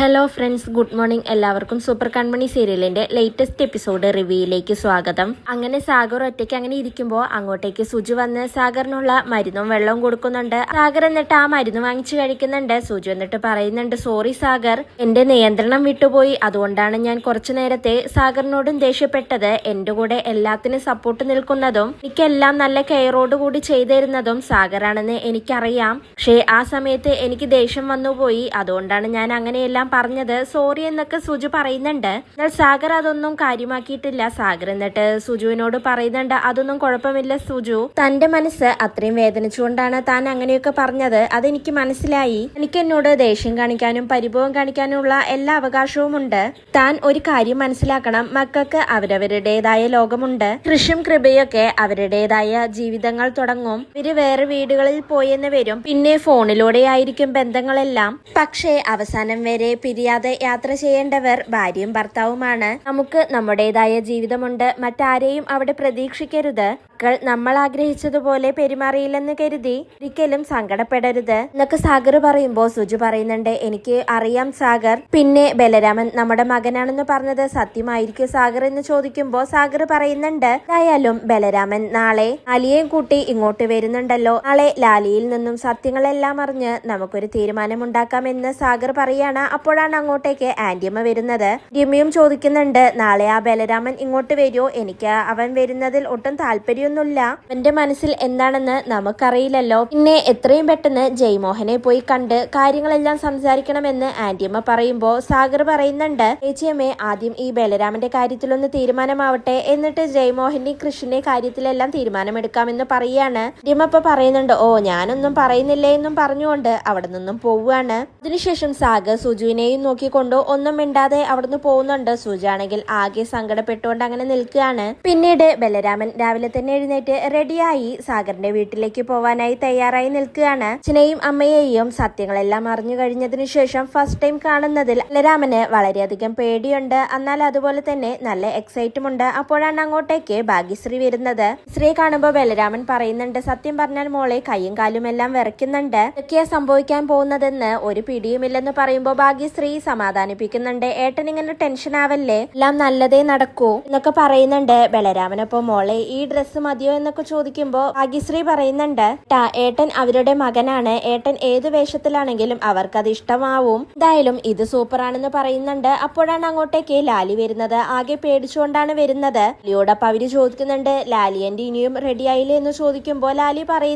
Hello friends good morning എല്ലാവർക്കും super Kanmani സീരിയലിന്റെ latest episode റിവ്യൂയിലേക്ക് സ്വാഗതം. അങ്ങനെ സാഗർ ഒറ്റയ്ക്ക് അങ്ങനെ ഇരിക്കുമ്പോൾ അങ്ങോട്ടേക്ക് സുജു വന്ന് സാഗറിനുള്ള മരുന്നും വെള്ളവും കൊടുക്കുന്നുണ്ട്. സാഗർ എന്നിട്ട് ആ മരുന്ന് വാങ്ങിച്ചു കഴിക്കുന്നുണ്ട്. സുജു എന്നിട്ട് പറയുന്നുണ്ട് സോറി സാഗർ. എന്റെ നിയന്ത്രണം വിട്ടുപോയി. അതുകൊണ്ടാണ് ഞാൻ കുറച്ചു നേരത്തെ സാഗറിനോടും ദേഷ്യപ്പെട്ടത്. എന്റെ കൂടെ എല്ലാത്തിനും സപ്പോർട്ട് നിൽക്കുന്നതും എനിക്കെല്ലാം നല്ല കെയറോട് കൂടി ചെയ്തിരുന്നതും സാഗറാണെന്ന് എനിക്കറിയാം. പക്ഷേ ആ സമയത്ത് എനിക്ക് ദേഷ്യം വന്നുപോയി. അതുകൊണ്ടാണ് ഞാൻ അങ്ങനെയെല്ലാം പറഞ്ഞത് സോറി എന്നൊക്കെ സുജു പറയുന്നുണ്ട്. എന്നാൽ സാഗർ അതൊന്നും കാര്യമാക്കിയിട്ടില്ല. സാഗർ എന്നിട്ട് സുജുവിനോട് പറയുന്നുണ്ട് അതൊന്നും കുഴപ്പമില്ല സുജു. തന്റെ മനസ്സ് അത്രയും വേദനിച്ചുകൊണ്ടാണ് താൻ അങ്ങനെയൊക്കെ പറഞ്ഞത്. അതെനിക്ക് മനസ്സിലായി. എനിക്ക് എന്നോട് ദേഷ്യം കാണിക്കാനും പരിഭവം കാണിക്കാനുമുള്ള എല്ലാ അവകാശവും ഉണ്ട്. താൻ ഒരു കാര്യം മനസ്സിലാക്കണം. മക്കൾക്ക് അവരവരുടേതായ ലോകമുണ്ട്. കൃഷിയും കൃപയൊക്കെ അവരുടേതായ ജീവിതങ്ങൾ തുടങ്ങും. ഇവർ വേറെ വീടുകളിൽ പോയെന്ന് വരും. പിന്നെ ഫോണിലൂടെ ആയിരിക്കും ബന്ധങ്ങളെല്ലാം. പക്ഷേ അവസാനം വരെ പിരിയാതെ യാത്ര ചെയ്യേണ്ടവർ ഭാര്യയും ഭർത്താവുമാണ്. നമുക്ക് നമ്മുടേതായ ജീവിതമുണ്ട്. മറ്റാരെയും അവിടെ പ്രതീക്ഷിക്കരുത്. മക്കൾ നമ്മൾ ആഗ്രഹിച്ചതുപോലെ പെരുമാറിയില്ലെന്ന് കരുതി ഒരിക്കലും സങ്കടപ്പെടരുത്. എന്നൊക്കെ സാഗർ പറയുമ്പോൾ സുജു പറയുന്നുണ്ട് എനിക്ക് അറിയാം സാഗർ. പിന്നെ ബലരാമൻ നമ്മുടെ മകനാണെന്ന് പറഞ്ഞത് സത്യമായിരിക്കും സാഗർ എന്ന് ചോദിക്കുമ്പോൾ സാഗർ പറയുന്നുണ്ട് എന്തായാലും ബലരാമൻ നാളെ ലാലിയെയും കൂട്ടി ഇങ്ങോട്ട് വരുന്നുണ്ടല്ലോ. നാളെ ലാലിയിൽ നിന്നും സത്യങ്ങളെല്ലാം അറിഞ്ഞ് നമുക്കൊരു തീരുമാനമുണ്ടാക്കാമെന്ന് സാഗർ പറയാണ്. അപ്പോഴാണ് അങ്ങോട്ടേക്ക് ആന്റിയമ്മ വരുന്നത്. ആന്റിയമ്മയും ചോദിക്കുന്നുണ്ട് നാളെ ആ ബലരാമൻ ഇങ്ങോട്ട് വരുമോ എനിക്ക് അവൻ വരുന്നതിൽ ഒട്ടും താല്പര്യമൊന്നുമില്ല അവന്റെ മനസ്സിൽ എന്താണെന്ന് നമുക്കറിയില്ലല്ലോ. പിന്നെ എത്രയും പെട്ടെന്ന് ജയ്മോഹനെ പോയി കണ്ട് കാര്യങ്ങളെല്ലാം സംസാരിക്കണമെന്ന് ആന്റിയമ്മ പറയുമ്പോൾ സാഗർ പറയുന്നുണ്ട് ചേച്ചിയമ്മേ ആദ്യം ഈ ബലരാമന്റെ കാര്യത്തിലൊന്ന് തീരുമാനമാവട്ടെ. എന്നിട്ട് ജയ്മോഹന്റെ കൃഷിന്റെ കാര്യത്തിലെല്ലാം തീരുമാനമെടുക്കാമെന്ന് പറയാണ്. ആന്റിയമ്മ ഇപ്പൊ പറയുന്നുണ്ട് ഓ ഞാനൊന്നും പറയുന്നില്ല എന്നും പറഞ്ഞുകൊണ്ട് അവിടെ നിന്നും പോവുകയാണ്. അതിനുശേഷം സാഗർ സുജുവിനെയും നോക്കിക്കൊണ്ട് ഒന്നും മിണ്ടാതെ അവിടുന്ന് പോകുന്നുണ്ട്. സുജാണെങ്കിൽ ആകെ സങ്കടപ്പെട്ടുകൊണ്ട് അങ്ങനെ നിൽക്കുകയാണ്. പിന്നീട് ബലരാമൻ രാവിലെ തന്നെ എഴുന്നേറ്റ് റെഡിയായി സാഗറിന്റെ വീട്ടിലേക്ക് പോവാനായി തയ്യാറായി നിൽക്കുകയാണ്. അച്ഛനെയും അമ്മയെയും സത്യങ്ങളെല്ലാം അറിഞ്ഞു കഴിഞ്ഞതിനു ശേഷം ഫസ്റ്റ് ടൈം കാണുന്നതിൽ ബലരാമന് വളരെയധികം പേടിയുണ്ട്. എന്നാൽ അതുപോലെ തന്നെ നല്ല എക്സൈറ്റുമുണ്ട് അപ്പോഴാണ് അങ്ങോട്ടേക്ക് ഭാഗ്യശ്രീ വരുന്നത്. ശ്രീ കാണുമ്പോൾ ബലരാമൻ പറയുന്നുണ്ട് സത്യം പറഞ്ഞാൽ മോളെ കൈയും കാലും എല്ലാം വിറയ്ക്കുന്നുണ്ട്. ഇതൊക്കെയാ സംഭവിക്കാൻ പോകുന്നതെന്ന് ഒരു പിടിയുമില്ലെന്ന് പറയുമ്പോൾ ഭാഗ്യശ്രീ സമാധാനിപ്പിക്കുന്നുണ്ട്. ഏട്ടൻ ഇങ്ങനെ ടെൻഷൻ ആവല്ലേ? എല്ലാം നല്ലതേ നടക്കൂ എന്നൊക്കെ പറയുന്നുണ്ട് ബലരാമനപ്പോ മോളെ ഈ ഡ്രസ്സ് മതിയോ എന്നൊക്കെ ചോദിക്കുമ്പോ ഭാഗ്യശ്രീ പറയുന്നുണ്ട് "ടാ, ഏട്ടൻ അവരുടെ മകനാണ്. ഏട്ടൻ ഏത് വേഷത്തിലാണെങ്കിലും അവർക്കത് ഇഷ്ടമാവും. എന്തായാലും ഇത് സൂപ്പറാണെന്ന് പറയുന്നുണ്ട്. അപ്പോഴാണ് അങ്ങോട്ടേക്ക് ലാലി വരുന്നത്. ആകെ പേടിച്ചുകൊണ്ടാണ് വരുന്നത്. ലിയോടൊപ്പം അവർ ചോദിക്കുന്നുണ്ട് ലാലി എന്റെ ഇനിയും റെഡി ആയില്ലേ? എന്ന് ചോദിക്കുമ്പോൾ ലാലി പറയുന്നുണ്ട്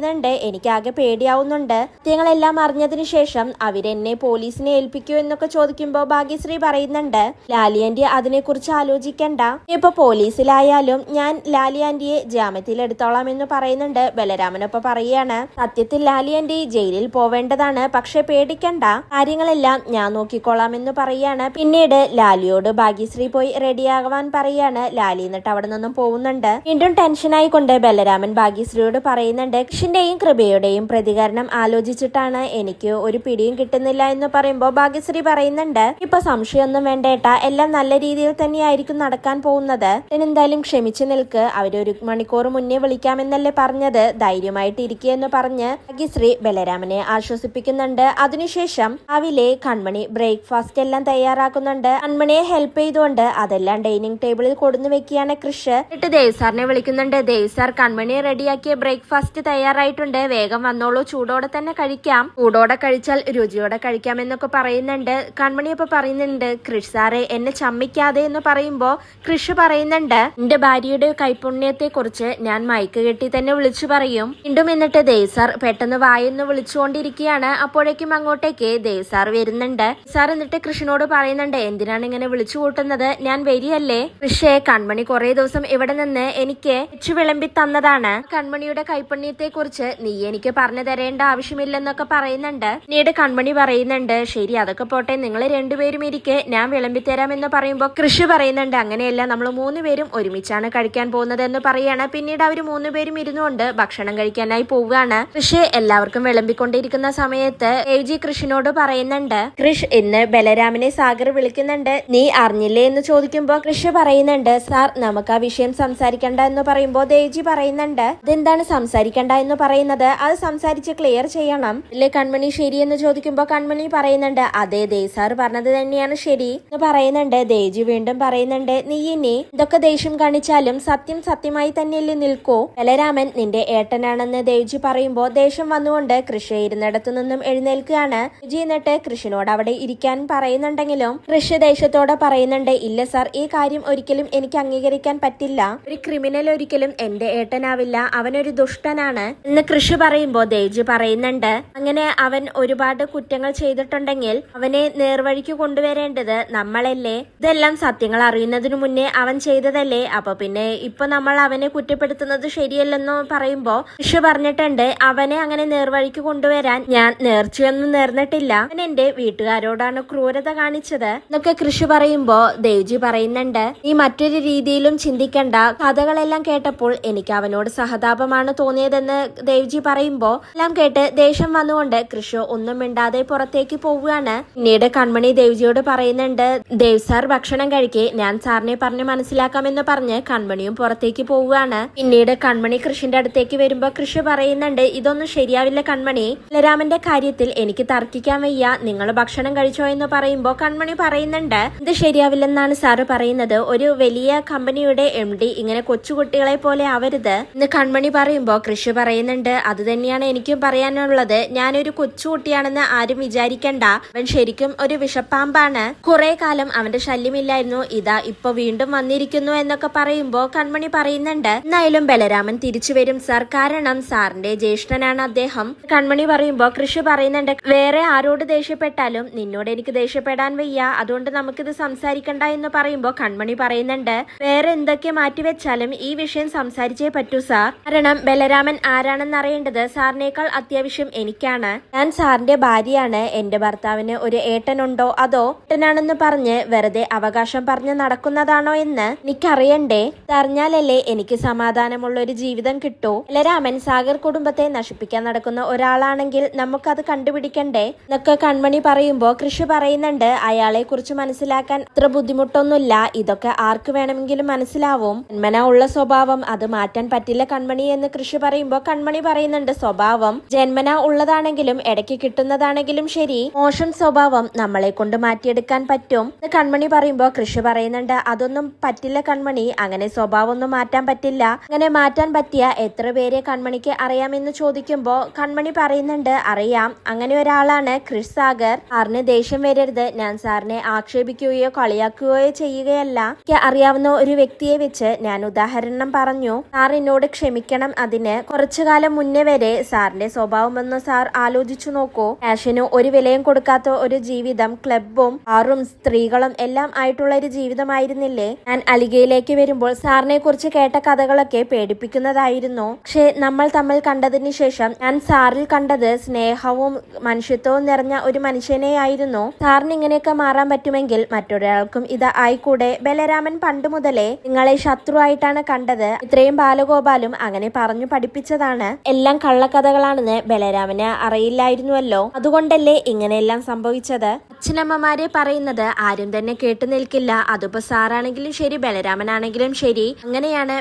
എനിക്ക് ആകെ പേടിയാവുന്നുണ്ട്. സത്യങ്ങളെല്ലാം അറിഞ്ഞതിന് ശേഷം അവരെന്നെ പോലീസിനെ ഏൽപ്പിക്കൂ എന്നൊക്കെ ചോദിക്കുമ്പോൾ ഭാഗ്യശ്രീ പറയുന്നുണ്ട് ലാലി ആന്റി അതിനെക്കുറിച്ച് ആലോചിക്കണ്ട. ഇപ്പൊ പോലീസിലായാലും ഞാൻ ലാലി ആന്റിയെ ജാമ്യത്തിൽ എടുത്തോളാം എന്ന് പറയുന്നുണ്ട്. ബലരാമനൊപ്പം പറയുകയാണ് സത്യത്തിൽ ലാലി ആന്റി ജയിലിൽ പോവേണ്ടതാണ്. പക്ഷെ പേടിക്കണ്ട. കാര്യങ്ങളെല്ലാം ഞാൻ നോക്കിക്കോളാം എന്ന് പറയുകയാണ്. പിന്നീട് ലാലിയോട് ഭാഗ്യശ്രീ പോയി റെഡിയാകുവാൻ പറയാണ് ലാലി എന്നിട്ട് അവിടെ നിന്നും പോകുന്നുണ്ട്. വീണ്ടും ടെൻഷനായിക്കൊണ്ട് ബലരാമൻ ഭാഗ്യശ്രീയോട് പറയുന്നുണ്ട് കൃഷിന്റെയും കൃപയുടെയും പ്രതികരണം ആലോചിച്ചിട്ടാണ് എനിക്ക് ഒരു പിടിയും കിട്ടുന്നില്ല എന്ന് പറയുമ്പോൾ ഭാഗ്യശ്രീ പറയുന്നുണ്ട് ഇപ്പൊ സംശയമൊന്നും വേണ്ടേട്ട. എല്ലാം നല്ല രീതിയിൽ തന്നെയായിരിക്കും നടക്കാൻ പോകുന്നത്. എന്തായാലും ക്ഷമിച്ചു നിൽക്ക്. അവരൊരു മണിക്കൂർ മുന്നേ വിളിക്കാമെന്നല്ലേ പറഞ്ഞത്. ധൈര്യമായിട്ട് ഇരിക്കുക എന്ന് പറഞ്ഞ് ഭാഗ്യശ്രീ ബലരാമനെ ആശ്വസിപ്പിക്കുന്നുണ്ട്. അതിനുശേഷം രാവിലെ കൺമണി ബ്രേക്ക്ഫാസ്റ്റ് എല്ലാം തയ്യാറാക്കുന്നുണ്ട്. കൺമണിയെ ഹെൽപ്പ് ചെയ്തുകൊണ്ട് അതെല്ലാം ഡൈനിങ് ടേബിളിൽ കൊടുന്നു വെക്കുകയാണ് കൃഷ്. എന്നിട്ട് ദേവ് സാറിനെ വിളിക്കുന്നുണ്ട്. ദേവ് സാർ കൺമണിയെ റെഡിയാക്കിയ ബ്രേക്ക്ഫാസ്റ്റ് തയ്യാറായിട്ടുണ്ട്. വേഗം വന്നോളൂ. ചൂടോടെ തന്നെ കഴിക്കാം. ചൂടോടെ കഴിച്ചാൽ രുചിയോടെ കഴിക്കാം എന്നൊക്കെ പറയുന്നുണ്ട്. കൺമണി ഇപ്പൊ പറയുന്നുണ്ട് കൃഷ് സാറെ എന്നെ ചമ്മിക്കാതെ എന്ന് പറയുമ്പോ കൃഷ് പറയുന്നുണ്ട്. എന്റെ ഭാര്യയുടെ കൈപുണ്യത്തെ കുറിച്ച് ഞാൻ മൈക്ക് കെട്ടി തന്നെ വിളിച്ചു പറയും. വീണ്ടും എന്നിട്ട് ദേസാർ പെട്ടെന്ന് വായെന്ന് വിളിച്ചുകൊണ്ടിരിക്കുകയാണ്. അപ്പോഴേക്കും അങ്ങോട്ടേക്ക് ദേസാർ വരുന്നുണ്ട്. സാർ എന്നിട്ട് കൃഷ്ണനോട് പറയുന്നുണ്ട് എന്തിനാണ് ഇങ്ങനെ വിളിച്ചു കൂട്ടുന്നത്? ഞാൻ വരികയല്ലേ? കൃഷേ കൺമണി കുറെ ദിവസം ഇവിടെ നിന്ന് എനിക്ക് വിളമ്പി തന്നതാണ്. കൺമണിയുടെ കൈപ്പുണ്യത്തെ കുറിച്ച് നീ എനിക്ക് പറഞ്ഞു തരേണ്ട ആവശ്യമില്ലെന്നൊക്കെ പറയുന്നുണ്ട്. പിന്നീട് കൺമണി പറയുന്നുണ്ട് ശരി അതൊക്കെ പോട്ടെ നിങ്ങൾ രണ്ടുപേരും ഇരിക്കെ ഞാൻ വിളമ്പി തരാം എന്ന് പറയുമ്പോൾ കൃഷി പറയുന്നുണ്ട് അങ്ങനെയല്ല നമ്മൾ മൂന്ന് പേരും ഒരുമിച്ചാണ് കഴിക്കാൻ പോകുന്നത് എന്ന് പറയാണ്. പിന്നീട് അവർ മൂന്നുപേരും ഇരുന്നുകൊണ്ട് ഭക്ഷണം കഴിക്കാനായി പോവുകയാണ്. കൃഷ് എല്ലാവർക്കും വിളമ്പിക്കൊണ്ടിരിക്കുന്ന സമയത്ത് ദേവ്ജി കൃഷിനോട് പറയുന്നുണ്ട് കൃഷ് ഇന്ന് ബലരാമിനെ സാഗർ വിളിക്കുന്നുണ്ട്. നീ അറിഞ്ഞില്ലേ എന്ന് ചോദിക്കുമ്പോൾ കൃഷ് പറയുന്നുണ്ട് സാർ നമുക്ക് ആ വിഷയം സംസാരിക്കണ്ട എന്ന് പറയുമ്പോ ദേവ്ജി പറയുന്നുണ്ട് ഇതെന്താണ് സംസാരിക്കണ്ട എന്ന് പറയുന്നത്? അത് സംസാരിച്ച് ക്ലിയർ ചെയ്യണം. ഇല്ലേ കൺമണി ശരി എന്ന് ചോദിക്കുമ്പോൾ കൺമണി പറയുന്നുണ്ട് അതെ ദേവ് സാർ പറഞ്ഞത് തന്നെയാണ് ശരി എന്ന് പറയുന്നുണ്ട്. ദേജി വീണ്ടും പറയുന്നുണ്ട് നീ ഇനി ഇതൊക്കെ ദേഷ്യം കാണിച്ചാലും സത്യം സത്യമായി തന്നെയല്ലേ നിൽക്കൂ. ബലരാമൻ നിന്റെ ഏട്ടനാണെന്ന് ദേവ്ജി പറയുമ്പോൾ ദേഷ്യം വന്നുകൊണ്ട് കൃഷി ഇരുന്നിടത്തു നിന്നും എഴുന്നേൽക്കുകയാണ്. ദേവ്ജി എന്നിട്ട് കൃഷിനോട് അവിടെ ഇരിക്കാൻ പറയുന്നുണ്ടെങ്കിലും കൃഷി ദേഷ്യത്തോടെ പറയുന്നുണ്ട് ഇല്ല സാർ ഈ കാര്യം ഒരിക്കലും എനിക്ക് അംഗീകരിക്കാൻ പറ്റില്ല. ഒരു ക്രിമിനൽ ഒരിക്കലും എന്റെ ഏട്ടനാവില്ല. അവനൊരു ദുഷ്ടനാണ്. എന്ന് കൃഷി പറയുമ്പോൾ ദേവ്ജി പറയുന്നുണ്ട് അങ്ങനെ അവൻ ഒരുപാട് കുറ്റങ്ങൾ ചെയ്തിട്ടുണ്ടെങ്കിൽ അവനെ നേർവഴിക്ക് കൊണ്ടുവരേണ്ടത് നമ്മളല്ലേ? ഇതെല്ലാം സത്യങ്ങൾ അറിയുന്നതിനു മുന്നേ അവൻ ചെയ്തതല്ലേ? അപ്പൊ പിന്നെ ഇപ്പൊ നമ്മൾ അവനെ കുറ്റപ്പെടുത്തുന്നത് ശരിയല്ലെന്ന് പറയുമ്പോ കൃഷി പറഞ്ഞിട്ടുണ്ട് അവനെ അങ്ങനെ നേർവഴിക്ക് കൊണ്ടുവരാൻ ഞാൻ നേർച്ചയൊന്നും നേർന്നിട്ടില്ല. അവൻ എന്റെ വീട്ടുകാരോടാണ് ക്രൂരത കാണിച്ചത്. എന്നൊക്കെ കൃഷി പറയുമ്പോ ദേവ്ജി പറയുന്നുണ്ട് ഈ മറ്റൊരു രീതിയിലും ചിന്തിക്കണ്ട. കഥകളെല്ലാം കേട്ടപ്പോൾ എനിക്ക് അവനോട് സഹതാപമാണ് തോന്നിയതെന്ന് ദേവ്ജി പറയുമ്പോ എല്ലാം കേട്ട് ദേഷ്യം വന്നുകൊണ്ട് കൃഷി ഒന്നും മിണ്ടാതെ പുറത്തേക്ക് പോവുകയാണ്. പിന്നീട് കൺമണി ദേവ്ജിയോട് പറയുന്നുണ്ട് ദേവ് സാർ ഭക്ഷണം കഴിക്കെ ഞാൻ സാറിനെ പറഞ്ഞ് മനസ്സിലാക്കാമെന്ന് പറഞ്ഞ് കൺമണിയും പുറത്തേക്ക് പോവുകയാണ്. പിന്നീട് കൺമണി കൃഷിന്റെ അടുത്തേക്ക് വരുമ്പോ കൃഷി പറയുന്നുണ്ട് ഇതൊന്നും ശരിയാവില്ല കൺമണി. ബലരാമന്റെ കാര്യത്തിൽ എനിക്ക് തർക്കിക്കാൻ വയ്യ. നിങ്ങൾ ഭക്ഷണം കഴിച്ചോ എന്ന് പറയുമ്പോ കൺമണി പറയുന്നുണ്ട് ഇത് ശരിയാവില്ലെന്നാണ് സാറ് പറയുന്നത്. ഒരു വലിയ കമ്പനിയുടെ എം ഡി ഇങ്ങനെ കൊച്ചുകുട്ടികളെ പോലെ ആവരുത്. എന്ന് കൺമണി പറയുമ്പോ കൃഷി പറയുന്നുണ്ട് അത് തന്നെയാണ് എനിക്കും പറയാനുള്ളത്. ഞാനൊരു കൊച്ചുകുട്ടിയാണെന്ന് ആരും വിചാരിക്കണ്ട. അവൻ ശരിക്കും ഒരു വിഷപ്പാമ്പാണ്. കുറെ കാലം അവന്റെ ശല്യമില്ലായിരുന്നു. ഇതാ ഇപ്പൊ വീണ്ടും വന്നിരിക്കുന്നു എന്നൊക്കെ പറയുമ്പോ കൺമണി പറയുന്നുണ്ട് എന്നായാലും ബലരാമൻ തിരിച്ചു വരും സാർ. കാരണം സാറിന്റെ ജ്യേഷ്ഠനാണ് അദ്ദേഹം. കൺമണി പറയുമ്പോ കൃഷി പറയുന്നുണ്ട്. വേറെ ആരോട് ദേഷ്യപ്പെട്ടാലും നിന്നോട് എനിക്ക് ദേഷ്യപ്പെടാൻ വയ്യ. അതുകൊണ്ട് നമുക്കിത് സംസാരിക്കണ്ട എന്ന് പറയുമ്പോ കൺമണി പറയുന്നുണ്ട് വേറെ എന്തൊക്കെ മാറ്റിവെച്ചാലും ഈ വിഷയം സംസാരിച്ചേ പറ്റൂ സാർ. കാരണം ബലരാമൻ ആരാണെന്ന് അറിയേണ്ടത് സാറിനേക്കാൾ അത്യാവശ്യം എനിക്കാണ്. ഞാൻ സാറിന്റെ ഭാര്യയാണ്. എന്റെ ഭർത്താവിന് ഒരു ഏട്ടനുണ്ടോ? അതോ ഏട്ടനാണെന്ന് പറഞ്ഞ് വെറുതെ അവകാശം പറഞ്ഞ് നടക്കുന്നതാണോ എന്ന് എനിക്കറിയണ്ടേ? അറിഞ്ഞാലല്ലേ എനിക്ക് സമാധാനമുള്ള ഒരു ജീവിതം കിട്ടൂ? രാമൻ സാഗർ കുടുംബത്തെ നശിപ്പിക്കാൻ നടക്കുന്ന ഒരാളാണെങ്കിൽ നമുക്കത് കണ്ടുപിടിക്കണ്ടേ? എന്നൊക്കെ കൺമണി പറയുമ്പോ കൃഷി പറയുന്നുണ്ട്. അയാളെ കുറിച്ച് മനസ്സിലാക്കാൻ അത്ര ബുദ്ധിമുട്ടൊന്നുമില്ല. ഇതൊക്കെ ആർക്ക് വേണമെങ്കിലും മനസ്സിലാവും. ജന്മന ഉള്ള സ്വഭാവം അത് മാറ്റാൻ പറ്റില്ല കൺമണി എന്ന് കൃഷി പറയുമ്പോ കൺമണി പറയുന്നുണ്ട് സ്വഭാവം. ജന്മന ഉള്ളതാണെങ്കിലും ഇടയ്ക്ക് കിട്ടുന്നതാണെങ്കിലും ശരി. മോശം സ്വഭാവം നമ്മളെ കൊണ്ട് മാറ്റിയെടുക്കാൻ പറ്റും. എന്ന് കൺമണി പറയുമ്പോ കൃഷി പറയുന്നുണ്ട്. അതൊന്നും പറ്റില്ല കൺമണി. അങ്ങനെ സ്വഭാവം ഒന്നും മാറ്റാൻ പറ്റില്ല. അങ്ങനെ മാറ്റാൻ പറ്റിയ എത്ര പേരെ കൺമണിക്ക് അറിയാമെന്ന് ചോദിക്കുമ്പോ കൺമണി പറയുന്നുണ്ട് അറിയാം. അങ്ങനെ ഒരാളാണ് ക്രിസ് സാഗർ. സാറിന് ദേഷ്യം വരരുത്. ഞാൻ സാറിനെ ആക്ഷേപിക്കുകയോ കളിയാക്കുകയോ ചെയ്യുകയല്ല. എനിക്ക് അറിയാവുന്ന ഒരു വ്യക്തിയെ വെച്ച് ഞാൻ ഉദാഹരണം പറഞ്ഞു. സാർ എന്നോട് ക്ഷമിക്കണം. അതിന് കുറച്ചു കാലം മുന്നേ വരെ സാറിന്റെ സ്വഭാവമൊന്ന് സാർ ആലോചിച്ചു നോക്കൂ. ക്യാഷിന് ഒരു വിലയും കൊടുക്കാത്ത ഒരു ജീവിതം ക്ലബും ആറും സ്ത്രീകളും എല്ലാം ആയിട്ടുള്ള ഒരു ജീവിതമായിരുന്നില്ലേ? ഞാൻ അലിഗയിലേക്ക് വരുമ്പോൾ സാറിനെ കുറിച്ച് കേട്ട കഥകളൊക്കെ പേടിപ്പിക്കുന്നതായിരുന്നു. പക്ഷേ നമ്മൾ തമ്മിൽ കണ്ടതിന് ശേഷം ഞാൻ സാറിൽ കണ്ടത് സ്നേഹവും മനുഷ്യത്വവും നിറഞ്ഞ ഒരു മനുഷ്യനെയായിരുന്നു. സാറിന് ഇങ്ങനെയൊക്കെ മാറാൻ പറ്റുമെങ്കിൽ മറ്റൊരാൾക്കും ഇത് ആയിക്കൂടെ. ബലരാമൻ പണ്ട് മുതലേ നിങ്ങളെ ശത്രുവായിട്ടാണ് കണ്ടത്. ഇത്രയും ബാലഗോപാലും അങ്ങനെ പറഞ്ഞു പഠിപ്പിച്ചതാണ്. എല്ലാം കള്ളക്കഥകളാണെന്ന് ബലരാമന് അറിയില്ലായിരുന്നുവല്ലോ. അതുകൊണ്ടല്ലേ ഇങ്ങനെയെല്ലാം സംഭവിച്ചത്? അച്ഛനമ്മമാരെ പറയുന്നത് ആരും തന്നെ കേട്ടു നിൽക്കില്ല. അതിപ്പോ സാറാണെങ്കിലും ശരി ബലരാമനാണെങ്കിലും ശരി. അങ്ങനെയാണ്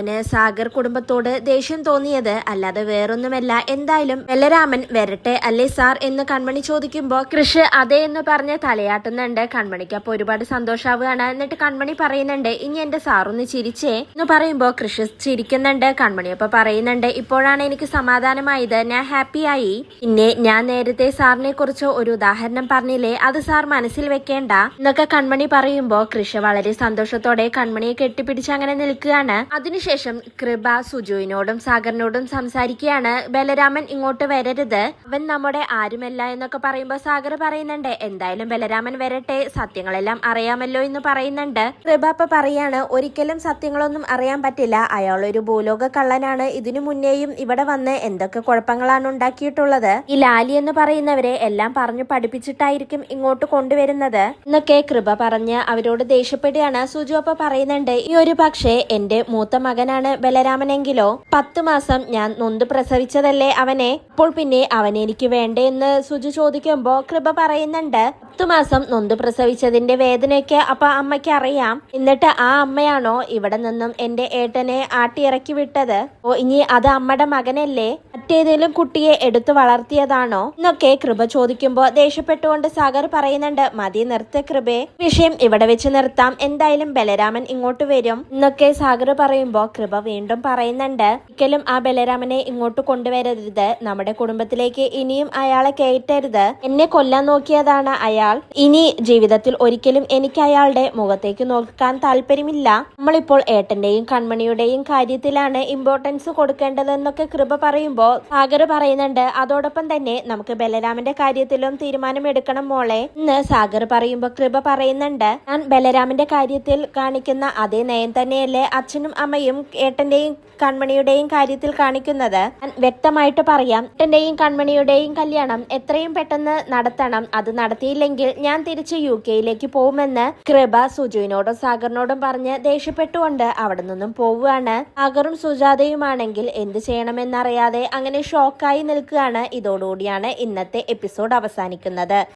ബലരാമന് സാഗർ കുടുംബത്തോട് ദേഷ്യം തോന്നിയത്. അല്ലാതെ വേറൊന്നുമല്ല. എന്തായാലും ബലരാമൻ വരട്ടെ അല്ലേ സാർ എന്ന് കൺമണി ചോദിക്കുമ്പോൾ കൃഷ് അതെ എന്ന് പറഞ്ഞ് തലയാട്ടുന്നുണ്ട്. കൺമണിക്ക് അപ്പൊ ഒരുപാട് സന്തോഷാവുകയാണ്. എന്നിട്ട് കൺമണി പറയുന്നുണ്ട് ഇനി എന്റെ സാറൊന്ന് ചിരിച്ചേ എന്ന് പറയുമ്പോൾ കൃഷ് ചിരിക്കുന്നുണ്ട്. കൺമണി അപ്പൊ പറയുന്നുണ്ട് ഇപ്പോഴാണ് എനിക്ക് സമാധാനമായത്. ഞാൻ ഹാപ്പിയായി പിന്നെ ഞാൻ നേരത്തെ സാറിനെ കുറിച്ച് ഒരു ഉദാഹരണം പറഞ്ഞില്ലേ? അത് സാർ മനസ്സിൽ വെക്കേണ്ട എന്നൊക്കെ കൺമണി പറയുമ്പോൾ കൃഷ് വളരെ സന്തോഷത്തോടെ കൺമണിയെ കെട്ടിപ്പിടിച്ച് അങ്ങനെ നിൽക്കുകയാണ്. അതിനുശേഷം കൃപ സുജുവിനോടും സാഗറിനോടും സംസാരിക്കുകയാണ്. ബലരാമൻ ഇങ്ങോട്ട് വരരുത്. അവൻ നമ്മുടെ ആരുമല്ല എന്നൊക്കെ പറയുമ്പോ സാഗർ പറയുന്നുണ്ട്. എന്തായാലും ബലരാമൻ വരട്ടെ. സത്യങ്ങളെല്ലാം അറിയാമല്ലോ എന്ന് പറയുന്നുണ്ട്. കൃപ അപ്പൊ പറയാണ് ഒരിക്കലും സത്യങ്ങളൊന്നും അറിയാൻ പറ്റില്ല. അയാൾ ഒരു ഭൂലോക കള്ളനാണ്. ഇതിനു മുന്നേയും ഇവിടെ വന്ന് എന്തൊക്കെ കുഴപ്പങ്ങളാണ് ഉണ്ടാക്കിയിട്ടുള്ളത്? ഈ ലാലി എന്ന് പറയുന്നവരെ എല്ലാം പറഞ്ഞു പഠിപ്പിച്ചിട്ടായിരിക്കും ഇങ്ങോട്ട് കൊണ്ടുവരുന്നത്. എന്നൊക്കെ കൃപ പറഞ്ഞ് അവരോട് ദേഷ്യപ്പെടുകയാണ്. സുജു അപ്പൊ പറയുന്നുണ്ട് ഈ ഒരു പക്ഷേ എന്റെ മൂത്ത മകൻ മകനാണ് ബലരാമനെങ്കിലോ പത്തു മാസം ഞാൻ നൊന്ത് പ്രസവിച്ചതല്ലേ അവനെ? അപ്പോൾ പിന്നെ അവൻ എനിക്ക് വേണ്ടേന്ന് സുജു ചോദിക്കുമ്പോ കൃപ പറയുന്നുണ്ട്. പത്തു മാസം നൊന്ത് പ്രസവിച്ചതിന്റെ വേദനയൊക്കെ അപ്പൊ അമ്മയ്ക്ക് അറിയാം എന്നിട്ട് ആ അമ്മയാണോ ഇവിടെ നിന്നും എന്റെ ഏട്ടനെ ആട്ടിയിറക്കി വിട്ടത്? ഓ ഇനി അത് അമ്മയുടെ മകനല്ലേ? മറ്റേതെങ്കിലും കുട്ടിയെ എടുത്തു വളർത്തിയതാണോ? എന്നൊക്കെ കൃപ ചോദിക്കുമ്പോ ദേഷ്യപ്പെട്ടുകൊണ്ട് സാഗർ പറയുന്നുണ്ട് മതി നിർത്ത കൃപേ. വിഷയം ഇവിടെ വെച്ച് നിർത്താം. എന്തായാലും ബലരാമൻ ഇങ്ങോട്ട് വരും. എന്നൊക്കെ സാഗർ പറയുമ്പോ കൃപ വീണ്ടും പറയുന്നുണ്ട്. ഒരിക്കലും ആ ബലരാമനെ ഇങ്ങോട്ട് കൊണ്ടുവരരുത്. നമ്മുടെ കുടുംബത്തിലേക്ക് ഇനിയും അയാളെ കയറ്റരുത്. എന്നെ കൊല്ലാൻ നോക്കിയതാണ് അയാൾ. ഇനി ജീവിതത്തിൽ ഒരിക്കലും എനിക്ക് അയാളുടെ മുഖത്തേക്ക് നോക്കാൻ താല്പര്യമില്ല. നമ്മളിപ്പോൾ ഏട്ടന്റെയും കൺമണിയുടെയും കാര്യത്തിലാണ് ഇമ്പോർട്ടൻസ് കൊടുക്കേണ്ടതെന്നൊക്കെ കൃപ പറയുമ്പോൾ സാഗർ പറയുന്നുണ്ട് അതോടൊപ്പം തന്നെ നമുക്ക് ബലരാമന്റെ കാര്യത്തിലും തീരുമാനം എടുക്കണം മോളെ. എന്ന് സാഗർ പറയുമ്പോൾ കൃപ പറയുന്നുണ്ട്. ഞാൻ ബലരാമന്റെ കാര്യത്തിൽ കാണിക്കുന്ന അതേ നയം തന്നെയല്ലേ അച്ഛനും അമ്മയും ഏട്ടന്റെയും കൺമണിയുടെയും കാര്യത്തിൽ കാണിക്കുന്നത്. വ്യക്തമായിട്ട് പറയാം ഏട്ടന്റെയും കൺമണിയുടെയും കല്യാണം എത്രയും പെട്ടെന്ന് നടത്തണം. അത് നടത്തിയില്ലെങ്കിൽ ഞാൻ തിരിച്ച് യു കെയിലേക്ക് പോകുമെന്ന് കൃപ സുജുവിനോടും സാഗറിനോടും പറഞ്ഞ് ദേഷ്യപ്പെട്ടുകൊണ്ട് അവിടെ നിന്നും പോവുകയാണ്. സാഗറും സുജാതയുമാണെങ്കിൽ എന്ത് ചെയ്യണമെന്നറിയാതെ അങ്ങനെ ഷോക്കായി നിൽക്കുകയാണ്. ഇതോടുകൂടിയാണ് ഇന്നത്തെ എപ്പിസോഡ് അവസാനിക്കുന്നത്.